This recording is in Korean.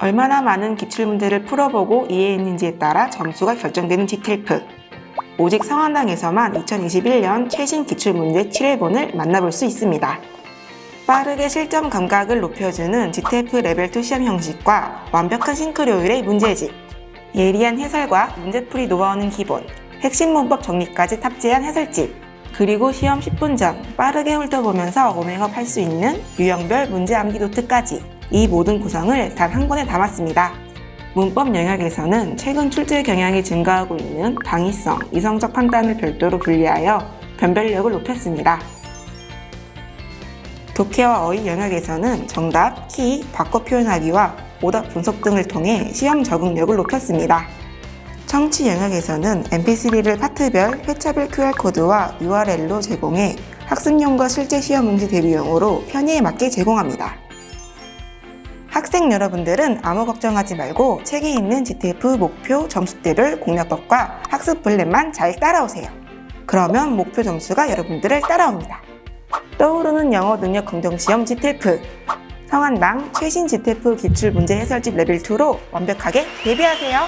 얼마나 많은 기출문제를 풀어보고 이해했는지에 따라 점수가 결정되는 GTF. 오직 성한당에서만 2021년 최신 기출문제 7회본을 만나볼 수 있습니다. 빠르게 실점 감각을 높여주는 GTF 레벨 2 시험 형식과 완벽한 싱크로율의 문제집, 예리한 해설과 문제풀이 노하우는 기본, 핵심 문법 정리까지 탑재한 해설집, 그리고 시험 10분 전 빠르게 훑어보면서 오밍업 할 수 있는 유형별 문제 암기 노트까지 이 모든 구성을 단 한 권에 담았습니다. 문법 영역에서는 최근 출제 경향이 증가하고 있는 당위성, 이성적 판단을 별도로 분리하여 변별력을 높였습니다. 독해와 어휘 영역에서는 정답, 키, 바꿔 표현하기와 오답 분석 등을 통해 시험 적응력을 높였습니다. 청취 영역에서는 mp3를 파트별 회차별 QR코드와 URL로 제공해 학습용과 실제 시험 문제 대비용으로 편의에 맞게 제공합니다. 학생 여러분들은 아무 걱정하지 말고 책에 있는 GTF 목표 점수대별 공략법과 학습 플랜만 잘 따라오세요. 그러면 목표 점수가 여러분들을 따라옵니다. 떠오르는 영어 능력 검정 시험 GTF 성한당 최신 GTF 기출 문제 해설집 레벨 2로 완벽하게 대비하세요.